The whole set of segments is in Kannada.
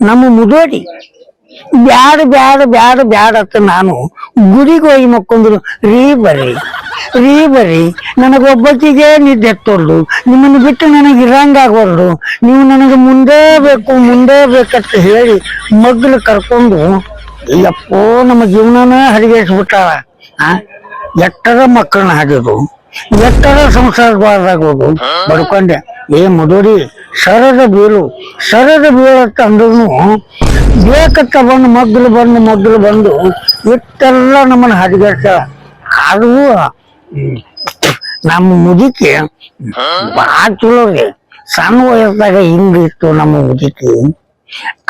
ನಮ್ಮ ಮುದೋಡಿ. ಬ್ಯಾಡ ಬ್ಯಾಡ ಬ್ಯಾಡ ಬ್ಯಾಡ ಅಂತ ನಾನು ಗುಡಿಗೆ ಹೋಗಿ ಮಕ್ಕೊಂದ್ರು ರೀ ಬರ್ರಿ ರೀ ಬರ್ರಿ ನನಗೊಬ್ಬಕ್ಕಿಗೆ ನಿದ್ದೆ ಎತ್ತೋಲ್ದು ನಿಮ್ಮನ್ನು ಬಿಟ್ಟು ನನಗೆ ಇರಂಗಾಗೋಲ್ದು ನೀವು ನನಗೆ ಮುಂದೆ ಬೇಕು ಮುಂದೆ ಬೇಕಂತ ಹೇಳಿ ಮಗ್ಲು ಕರ್ಕೊಂಡು ಯಪ್ಪೋ ನಮ್ಮ ಜೀವನನ ಹರಿಗೇಸ್ಬಿಟ್ಟಾಳ ಆ ಎಟ್ಟರ ಮಕ್ಕಳನ್ನ ಹಾಡಿದ್ರು ಎಟ್ಟರ ಸಂಸಾರವಾದಾಗೋದು ಬಡ್ಕೊಂಡೆ ಏ ಮುದುಡಿ ಸರದ ಬೀಳು ಸರದ ಬೀಳತ್ತ ಅಂದ್ರೂ ಬೇಕತ್ತ ಬಂದು ಮಗ್ಳು ಬಂದು ಮಗ್ಳು ಬಂದು ಇಟ್ಟೆಲ್ಲ ನಮ್ಮನ್ನ ಹರಿಗೇಸ್ತಾಳ ಅದು ನಮ್ಮ ಮುದುಕಿ ಭಾಳ ಚಲೋ ರೀ. ಸಣ್ಣ ವಯಸ್ಸಾಗ ಹಿಂಗಿತ್ತು ನಮ್ಮ ಮುದುಕಿ.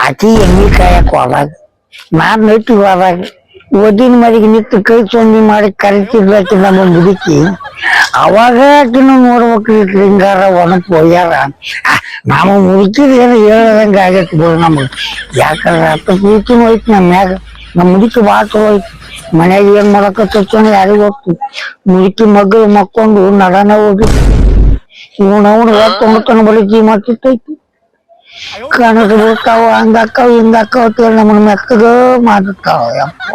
ಅತಿ ಎಣ್ಣೆ ಕಾಯಕ್ ಹೋದಾಗ ನಾನು ನೆಟ್ಟಿಗೆ ಹೋದಾಗ ಒದಿನ ಮರಿಗೆ ನಿಂತು ಕೈ ಚೊಂದಿ ಮಾಡಿ ಕರಿತಿದ್ಲಾಕಿ ನಮ್ಮ ಮುದುಕಿ. ಅವಾಗ ಆಕಿನ ನೋಡ್ಬೇಕು ಶೃಂಗಾರ ಒಣಕ್ ಹೋಗ್ಯಾರ? ನಾವು ಮುದುಕಿದ ಏನು ಹೇಳದಂಗ ಆಗೈತಿ ಬಿಡು ನಮ್ಗೆ. ಯಾಕಂದ್ರೆ ಅತ್ತ ಪ್ರೀತಿನೂ ಐತಿ ನಮ್ಮ ಮ್ಯಾಗ. ನಮ್ಮ ಮುದುಕಿ ಭಾಳ ಹೋಯ್ತು ಮನ್ಯಾಗ ಏನ್ ಮಾಡಕತ್ತ ಯಾರಿಗೂ ಗೊತ್ತು. ಮುದುಕಿ ಮಗಳು ಮಕ್ಕೊಂಡು ನಡನ ಹೋಗಿ. ಇವನವನು ತೊಂಬತ್ತನ ಬಳಿ ಜೀವ ಮಾಡ್ತಿತ್ತೈತಿ ಕನಸು ಬೀಳ್ತಾವ ಹಂಗ ಅಕ್ಕವ್ ಹಿಂಗ ಅಕ್ಕವ್ ಅಂತೇಳಿ ನಮ್ಮನ್ನ ಮೆಕ್ಕಗ ಮಾಡ್ತಾವ ಯಪ್ಪ.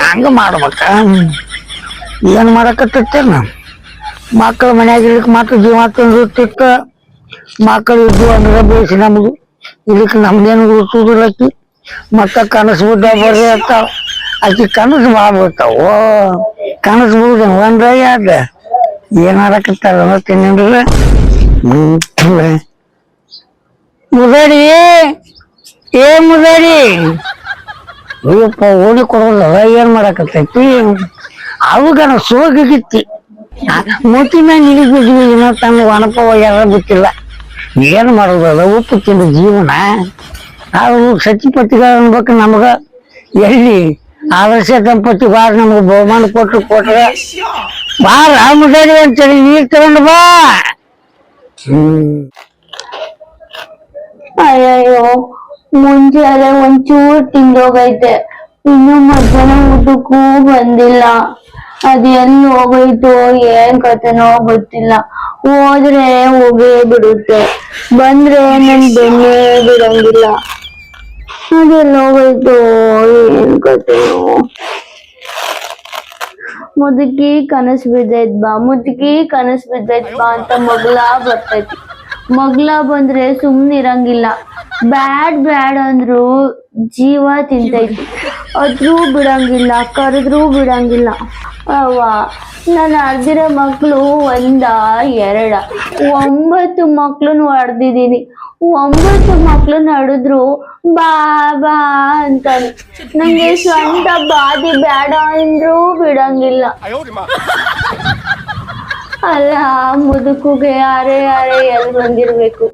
ಹಂಗ ಮಾಡ್ಬೇಕ? ಏನ್ ಮಾಡಕತ್ತೇನ ಮಕ್ಕಳು ಮನ್ಯಾಗ ಇರ್ಲಿಕ್ಕೆ ಮಾತ್ರ ಜೀವ ತಂದಿರ್ತಿತ್ತ. ಮಕ್ಕಳು ಇದ್ದು ಅಂದ್ರೆ ಬೇಸಿ ನಮ್ದು. ಇಲ್ಲಿಕ್ ನಮ್ದೇನು ಗುರುಸುದಿಲ್ಲಕಿ ಮತ್ತ ಕನಸು ಬಿದ್ದ ಬರ್ರಿ ಆಕಿ ಕನಸು ಮಾಡ್ಬಿಡ್ತಾವ ಓ, ಕನಸು ಬಿಡುದ ಒಂದ್ರ ಯಾದ ಏನಾರಕತ್ತಾರ ತಿನ್ನಿಲ್ಲ ಮುದಡಿ, ಏ ಮುದಡಿ. ಅಯ್ಯಪ್ಪ ಓಡಿ ಕೊಡೋಲ್ಲ ಏನ್ ಮಾಡಕತ್ತೈತಿ ಅವಾಗನ ಸೋಗಿಗಿತ್ತಿ ಮೂತಿ ಮ್ಯಾಗ ನಿಲಿಗ್ ಬಿದ್ವಿ ಏನೋ ತನ್ನ ಒಣಪ ಯಾರ ಬಿಟ್ಟಿಲ್ಲ ಏನ್ ಮಾಡೋದಲ್ಲ ಉಪ್ಪು ತಿಂದ ಜೀವನ ನಾವು ಸಚಿಪತಿಗಳು ಅನ್ಬೇಕು ನಮಗ ಎಲ್ಲಿ ಆದರ್ಶ ದಂಪತಿ ಬಾರ ನಮಗ ಬಹುಮಾನ ಕೊಟ್ರು ಕೊಟ್ರೆ ಬಾ ರಾಮದಾರಿ ಅಂತೇಳಿ ನೀರ್ ತಗೊಂಡು ಬಾ ಹ್ಮ್ ಮುಂಚೆಲೆ ಒಂಚೂರು ತಿಂದೋಗೈತೆ. ಇನ್ನು ಮಧ್ಯಾಹ್ನ ಊಟಕ್ಕೂ ಬಂದಿಲ್ಲ. ಅದ್ ಎಲ್ಲಿ ಹೋಗೈತೋ ಏನ್ ಕತೆನೋ ಗೊತ್ತಿಲ್ಲ. ಹೋದ್ರೆ ಹೋಗೇ ಬಿಡುತ್ತೆ. ಬಂದ್ರೆ ನನ್ ಬೆನ್ನೇ ಬಿಡಂಗಿಲ್ಲ. ಅದೆಲ್ಲ ಹೋಗೋಯ್ತೋ ಏನ್ ಕತೆನೋ ಮುದುಕಿ ಕನಸು ಬಿದ್ದೈತ್ ಬಾ. ಮುದುಕಿ ಕನಸು ಬಿದ್ದೈತ್ ಬಾ ಅಂತ ಮಗಳ ಬರ್ತೈತಿ. ಮಗ್ಲ ಬಂದ್ರೆ ಸುಮ್ನಿರಂಗಿಲ್ಲ ಬ್ಯಾಡ್ ಬ್ಯಾಡ್ ಅಂದ್ರು ಜೀವ ತಿಂತೈತಿ. ಅದ್ರೂ ಬಿಡಂಗಿಲ್ಲ, ಕರೆದ್ರೂ ಬಿಡಂಗಿಲ್ಲ. ಅವ್ವ, ನಾನು ಅರ್ದಿರೋ ಮಕ್ಕಳು ಒಂದ, ಎರಡ. ಒಂಬತ್ತು ಮಕ್ಳು ಹೊಡೆದಿದ್ದೀನಿ ಒಂಬತ್ತು ಮಕ್ಳನ್ನ ನಡೆದ್ರು ಬಾ ಬಾ ಅಂತ ನಂಗೆ ಸ್ವಂತ ಬಾದಿ ಬೇಡ ಅಂದ್ರೂ ಬಿಡಂಗಿಲ್ಲ. ಅಲ್ಲ ಮುದುಕುಗೆ ಯಾರೇ ಯಾರೇ ಎಲ್ ಬಂದಿರ್ಬೇಕು.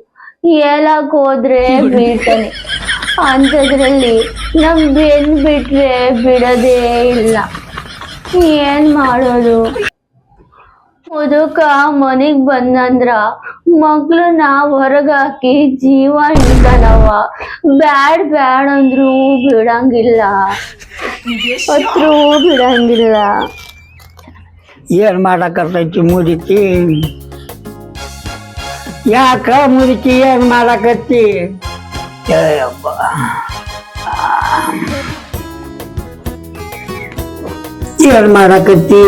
ಹೇಳಕ್ ಹೋದ್ರೆ ಬೀಳ್ತಾನೆ. ಅಂಥದ್ರಲ್ಲಿ ನಮ್ ಬೆನ್ ಬಿಟ್ರೆ ಬಿಡೋದೇ ಇಲ್ಲ. ಏನ್ ಮಾಡೋದು? ಮುದುಕ ಮನೆಗ್ ಬಂದಂದ್ರ ಮಗ್ಳನ್ನ ಹೊರಗಾಕಿ ಜೀವ ಇದ್ದಾನವ ಬ್ಯಾಡ್ ಬ್ಯಾಡ್ ಅಂದ್ರು ಬಿಡಂಗಿಲ್ಲ ಹತ್ರೂ ಬಿಡಂಗಿಲ್ಲ. ಏನ್ ಮಾಡಕತ್ತೈತಿ ಮುದುಕಿ? ಯಾಕ ಮುದುಕಿ ಏನು ಮಾಡಕತ್ತಿ? ಹೇಳಪ್ಪ ಏನು ಮಾಡಕತ್ತಿ?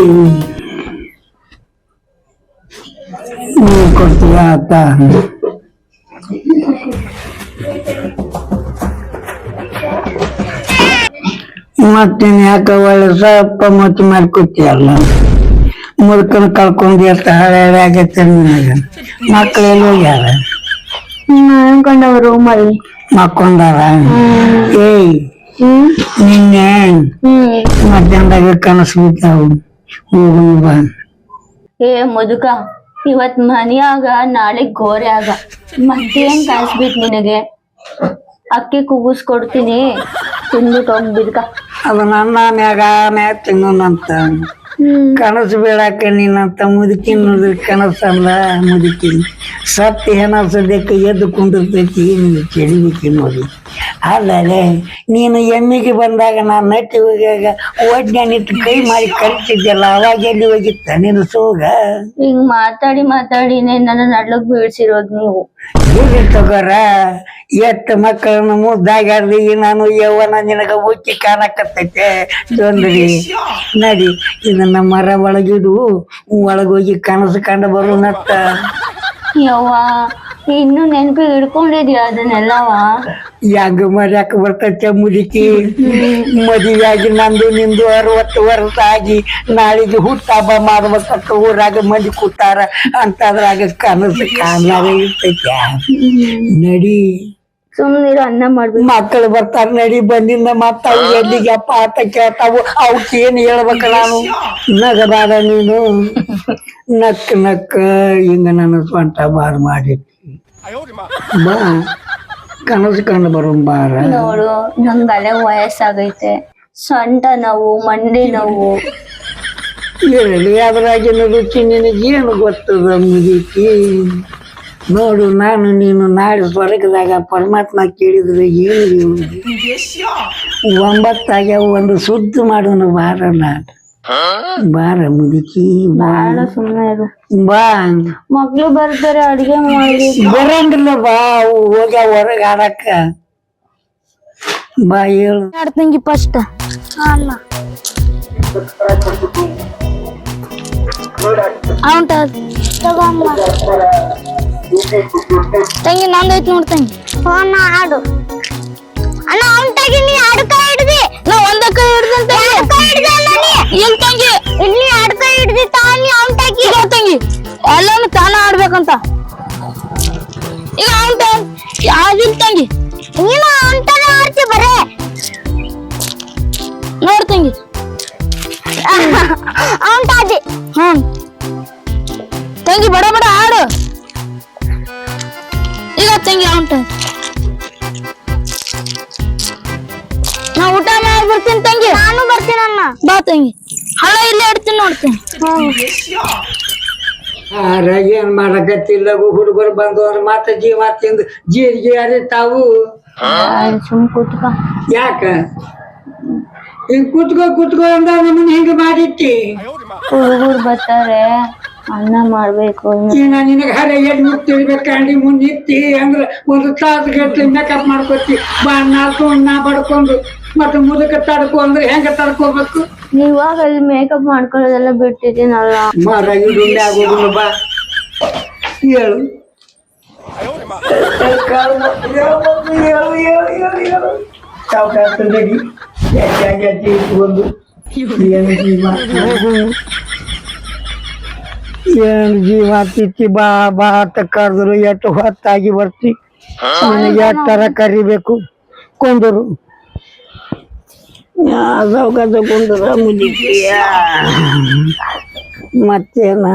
ನೀ ಕೊಡ್ತೀಯ ಅತ್ತ ಮತ್ತೇನ್ ಯಾಕ ಒಳ್ಳೆ ಸ್ವಲ್ಪ ಮತ್ತೆ ಮಾಡ್ಕೊತೀಯಲ್ಲ ಮುದುಕನ ಕಳ್ಕೊಂಡು ಎಷ್ಟು ಹಳೆ ಹಳೆ ಆಗೈತೆ ನಿನಗೆ ಹೋಗ್ಯಾರ? ಅನ್ಕೊಂಡವ ರೂಮಲ್ಲಿ ಮಕ್ಕೊಂಡಾರ? ಏಯ್ ನಿನ್ನೆ ಮಧ್ಯಾಹ್ನದಾಗ ಕನಸು ಬಿದ್ದಾವು. ಹೋಗು ಬಾ. ಏ ಮುದುಕ ಇವತ್ ಮನ್ಯಾಗ ನಾಳೆ ಆಗ. ಮತ್ತೇನ್ ಕಾಯಿಸ್ಬಿಟ್ ನಿನಗೆ? ಅಕ್ಕಿ ಕುಗಿಸ್ಕೊಡ್ತೀನಿ ತಿಂದ್ಬಿಟ್ಟು ಹೋಗ್ಬಿಡ್ಕ ಅದು ನನ್ನ ಮ್ಯಾಗ ತಿನ್ನೋಣಂತ. ಕನಸು ಬೇಡಾಕ ನೀನ್ ಅಂತ ನೋಡಿದ್ರೆ ಕನಸಲ್ಲ ಮುದುಕಿನ ಸತ್ ಏನ ಸದ್ಯಕ್ಕೆ ಎದ್ದು ಕುಂಡಿರ್ತೈತಿ ನೀನು ಚೆಳಿಬೇಕಿ ನೋಡಿ. ಅಲ್ಲದೆ ನೀನು ಎಮ್ಮಿಗೆ ಬಂದಾಗ ನಾನು ನಟ್ಟಿ ಹೋಗಾಗ ಒಡ್ನ್ಯಾನಿಟ್ಟು ಕೈ ಮಾಡಿ ಕಲ್ತಿದ್ದೆಲ್ಲ ಅವಾಗ ಎಲ್ಲಿ ಹೋಗಿತ್ತ ನೀನು ಸೋಗ? ಹಿಂಗ್ ಮಾತಾಡಿ ಮಾತಾಡಿನೇ ನನ್ನ ನಡ್ಲಕ್ ಬೀಳ್ಸಿರೋದ್ ನೀವು. ಹೀಗೆ ತಗೋರ ಎತ್ತ ಮಕ್ಕಳನ್ನು ಮುದ್ದಾಗ್ಯಾರ್ದಿ, ನಾನು ಯವ್ವನ ನಿನಗ ಉಕ್ಕಿ ಕಾಣಕತ್ತೈತೆ. ತೊಂದ್ರಿ ನಡಿ ಇದನ್ನ ಮರ ಒಳಗಿಡು, ಒಳಗೋಗಿ ಕನಸು ಕಂಡು ಬರೋಣತ್ತ ಯವ್ವ ಇನ್ನು ನೆನ್ಪಿಗೆ ಹಿಡ್ಕೊಂಡಿದ್ಯಾ ಅದನ್ನೆಲ್ಲವ? ಹೆಂಗ್ ಮರ್ಯಾಕ ಬರ್ತೈತೆ ಮುದುಕಿ? ಮದುವೆಯಾಗಿ ನಂದು ನಿಂದು ಅರವತ್ತು ವರ್ಷ ಆಗಿ ನಾಳಿಗೆ ಹುಟ್ಟ ಹಬ್ಬ ಮಾಡ್ಬೇಕಂತ ಊರಾಗ ಮಂದಿ ಕೂತಾರ. ಅಂತದ್ರಾಗ ಕನಸು ಇರ್ತೈತೆ. ನಡಿ. ಸುಮ್ನಿರು ಅನ್ನ ಮಾಡ್ಬೇಕು. ಮಕ್ಕಳು ಬರ್ತಾರ ನಡಿ ಬಂದಿಂದ ಮತ್ತ ಅವು ಎಲ್ಲಿಗೆ ಅಪ್ಪ ಆತ ಕೇಳ್ತಾವು. ಅವಕ್ಕೆ ಏನ್ ಹೇಳ್ಬೇಕ ನಾನು? ನಗಬಾರ ನೀನು. ನಕ್ ನಕ್ಕ ಹಿಂಗ ನನ್ನ ಸ್ವಂತ ಬಾರ್ ಮಾಡಿಟ್ಟಿ ಬಾ ಕನಸು ಕಂಡು ಬರೋ ಬಾರ ನೋಡು ನಂಗೆ ಅಲೆ ವಯಸ್ಸಾಗೈತೆ. ಸೊಂಟ ನೋವು ಮಂಡಿ ನೋವು. ಇರಲಿ ಅದ್ರಾಗಿನ ರುಚಿ ನಿನಗೇನು ಏನು ಗೊತ್ತದ ಮುದುಕಿ? ನೋಡು ನಾನು ನೀನು ನಾಳೆ ಸ್ವರ್ಗದಾಗ ಪರಮಾತ್ಮ ಕೇಳಿದ್ರೆ ಏನು ಒಂಬತ್ತಾಗ ಒಂಬತ್ತಾಗ್ಯಾವ ಒಂದು ಸುದ್ದು ಮಾಡೋನು ಬಾರ ನಾನು. ಬಾರ ಮುದುಕಿ ಬಾಳ. ಸುಮ್ಮನೆ ಇರು. ಬಾ. ಮಕ್ಳು ಬರ್ತಾರೆ ಅಡಿಗೆ ಮಾಡಿ ಬರಂಗಿಲ್ಲ ಬಾ ಹೋಗ ಹೊರಗೆ ಆಡಕ್ಕ ಬಾ ಹೇಳು. ಆಡ್ತಂಗಿ ಫಸ್ಟ್ ಅನ್ನ ತಗೊಂಬ ತಂಗಿ ನಂದೈತ್ ನೋಡ್ ತಂಗಿ. ಫೋನ್ ಆಡು ಅಣ್ಣ ಅವನ್ ತಂಗಿ ನೀ ಆಡು ಕೈ ಹಿಡ್ದಲ್ಲ ನೀ ಇಲ್ಲ ತಂಗಿ? ಇಲ್ಲಿ ಎರಡು ಕೈ ಹಿಡ್ದಿ ತಾನಿ ಅವನ್ ತಂಗಿ. ಈಗ ತಂಗಿ ಎಲ್ಲಾನು ತಾನ ಆಡ್ಬೇಕಂತ. ಈಗ ಅವನ್ ಯಾವ್ದಿಲ್ಲ ತಂಗಿ? ನೀನು ಹಳ ಇಲ್ಲೇ ಇಡ್ತೀನಿ ನೋಡ್ತೀನಿ. ಆರಾಗ ಏನ್ ಮಾಡಕತ್ತಿಲ್ಲ ಹುಡುಗರು ಬಂದು ಅವ್ರ ಮಾತ ಜೀವ ತಿಂದು ಜೀರಿಗೆ ಅರೆ ತಾವು ಸುಮ್ ಕೂತ್ಕ. ಯಾಕ? ಹಿಂಗ್ ಕೂತ್ಕೋ ಕೂತ್ಕೋ ಅಂದ ನಮ್ಮನ್ನ ಹಿಂಗ ಮಾಡಿಟ್ಟಿ. ಹುಡುಗರು ಬರ್ತಾರೆ ಅನ್ನ ಮಾಡ್ಬೇಕು ಈಗ ನಿನಗ ಹರ ಎಡ್ ಮುಟ್ ತಿಳ್ಬೇಕಂಡಿ ಮುಂದ್ ನಿಂತಿ ಅಂದ್ರ ಒಂದು ತಾಸು ಗಟ್ಲೆ ಮೇಕಪ್ ಮಾಡ್ಕೊತಿ ಬಣ್ಣ ಸುಣ್ಣ ಬಡ್ಕೊಂಡು ಮತ್ತೆ ಮುದಕ ತಡ್ಕೊ ಅಂದ್ರೆ ಹೆಂಗ ತಡ್ಕೋಬೇಕು? ಇವಾಗ ಅಲ್ಲಿ ಮೇಕಪ್ ಮಾಡ್ಕೊಳ್ಳೋದೆಲ್ಲ ಬಿಟ್ಟಿದ್ದೀನಲ್ಲ ಮರ ಇಡುಂಡೆ ಆಗೋದಿಲ್ಲ ಬಾ ಹೇಳು ಒಂದು ಏನು ಜೀವ ಏನು ಜೀವ ತಿತ್ತಿ ಬಾ ಬಾ ಅಂತ ಕರೆದ್ರು ಎಷ್ಟು ಹೊತ್ತಾಗಿ ಬರ್ತಿ ನಿನಗೆ ಎಟ್ಟರ ಕರಿಬೇಕು ಕೊಂದರು ಸೌಕರ್ಯ ತಗೊಂಡ್ರ ಮುಗಿತೀಯ ಮತ್ತೇನ?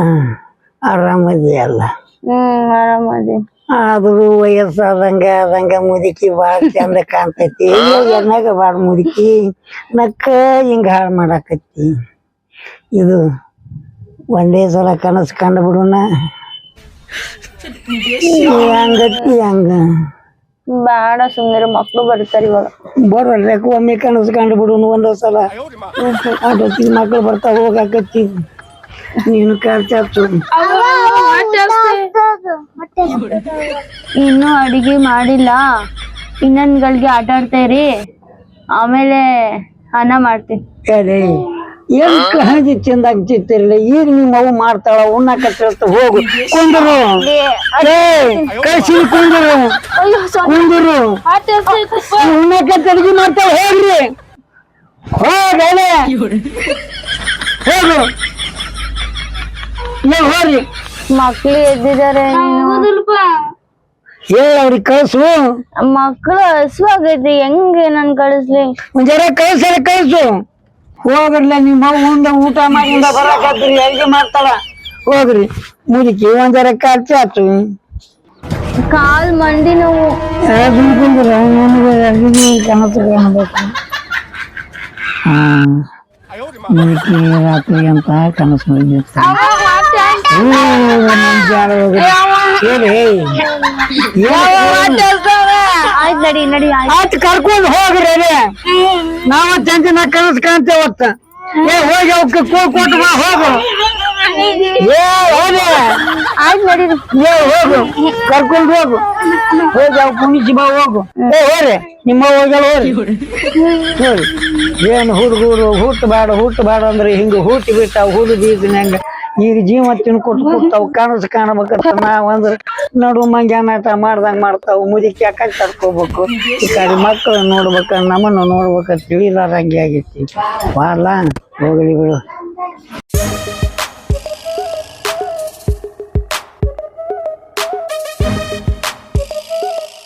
ಆರಾಮದಿಯಲ್ಲ ಹ್ಮ್ ಆರಾಮದಿ. ಆದ್ರೂ ವಯಸ್ಸಾದಂಗ ಆದಂಗ ಮುದುಕಿ ಬಾಳ ಚಂದ ಕಾಣ್ತೈತಿ. ಎಣ್ಣಾಗ ಬಾಳ ಮುದುಕಿ. ನಕ್ಕ ಹಿಂಗ ಹಾಳು ಮಾಡಾಕತ್ತಿ. ಇದು ಒಂದೇ ಸಲ ಕನಸು ಕಂಡು ಬಿಡೋಣ ಹಂಗತ್ತಿ ಹಂಗ. ಬೇಡ ಸುಮ್ಮನೆ ಮಕ್ಕಳು ಬರ್ತಾರೆ ಇವಾಗ. ಬರ್ಬೇಕು ಒಮ್ಮೆ ಕನಸು ಕಂಡು ಬಿಡುನು ಒಂದ ಸಲ. ಆಟೋತಿ ಮಕ್ಕಳು ಬರ್ತಾವ ಹೋಗಾಕತ್ತಿ. ನೀನು ಖರ್ಚಾಗ್ತು ಇನ್ನು ಅಡಿಗೆ ಮಾಡಿಲ್ಲ. ಇನ್ನೊಂದ್ಗಳಿಗೆ ಆಟ ಆಡ್ತಾ ಇರಿ. ಆಮೇಲೆ ಅನ್ನ ಮಾಡ್ತೀನಿ. ಹೇಳಿ ಏನ್ ಕಹಜಿ ಚಂದ ಚಿತ್ತಿರಲಿ ಈಗ ನಿಮ್ಮ ಅವು ಮಾಡ್ತಾಳ ಉಣ್ಣಾಕ ತಿಳ್ತ ಹೋಗು. ಕುಂದರು. ಏ ಕಳ್ಸಿ ಕುಂದರು. ಅಯ್ಯೋ ಕುಂದರು. ಉಣ್ಣಾಕ ಅಡಿಗೆ ಮಾಡ್ತಾಳ ಹೋಗ್ರಿ. ಹೋಗಲೆ. ಹೋಗು. ನೀವು ಹೋಗ್ರಿ. ಮಕ್ಳು ಎದ್ದಿದ್ದಾರೆ ಹೇಳ ಅವ್ರಿಗೆ ಕಳ್ಸು. ಮಕ್ಳು ಹಸುವಾಗೈತಿ ಹೆಂಗೆ ನನ್ ಕಳಿಸ್ಲಿ? ಜರ ಕಳ್ಸರ ಕಳ್ಸು. ಹೋಗ್ರಲ್ಲ ನಿಮ್ಮ ಮುಂದೆ ಉಂಡ ಊಟ ಮಾಡಿಂದ ಬರಕತ್ರಿ ಅಡಿಗೆ ಮಾಡ್ತಾಳ. ಹೋಗ್ರಿ ಮುದುಕಿ ಒಂದರ ಖರ್ಚು ಆತು ಕಾಲ್ ಮಂಡಿ ನೋವು. ಮುದುಕಿ ರಾತ್ರಿ ಅಂತ ಕನಸು ಬಂದಿತ್ತು ಆಯ್ತ್ ನಡಿ ನಡಿ ಆಯ್ತ್. ಆಯ್ತು ಕರ್ಕೊಂಡು ಹೋಗ್ರಿ ನಾವು ಚಂಚನ ಕನಸು ಕಾಣ್ತೇವ ಒತ್ತ ಏ ಹೋಗಿ ಅವಕ್ಕೆ ಕೂ ಕೊಟ್ಟು ಬಾ ಹೋಗು. ಏ ಹೋಗಿ. ಆಯ್ತ್ ನಡಿ. ಏ ಹೋಗು. ಕರ್ಕೊಂಡು ಹೋಗು. ಹೋಗಿ ಅವ್ ಕುಣಿಸಿ ಬಾ ಹೋಗು. ಏ ಹೋರಿ ನಿಮ್ಮ ಹೋಗಲ್ಲ ಹೋರಿ ಏನು ಹುಡುಗರು ಹುಟ್ಟಬೇಡ ಹುಟ್ಟಬೇಡ ಅಂದ್ರೆ ಹಿಂಗ ಹುಟ್ಟಿ ಬಿಟ್ಟ ಹುಡುಗಿ ಬೀದಿನಂಗ ಈಗ ಜೀವ ತಿನ್ಕೊಟ್ಟು ಕೊಡ್ತಾವ ಕನಸು ಕಾಣಬೇಕಂತ ನಾವ್ ಅಂದ್ರೆ ನಡು ಮಂಗ್ಯಾನಾಟ ಮಾಡ್ದಂಗ ಮಾಡ್ತಾವ ಮುದುಕಿ ಯಾಕೆ ತಡ್ಕೋಬೇಕು ಈ ಕಡೆ ಮಕ್ಕಳು ನೋಡ್ಬೇಕ ನಮ್ಮನ್ನು ನೋಡ್ಬೇಕ ತಿಳಿಲಾರಂಗೆ ಆಗೈತಿ ಬಾರ್ಲಾ ಹೋಗ್ಲಿ ಬಿಡು.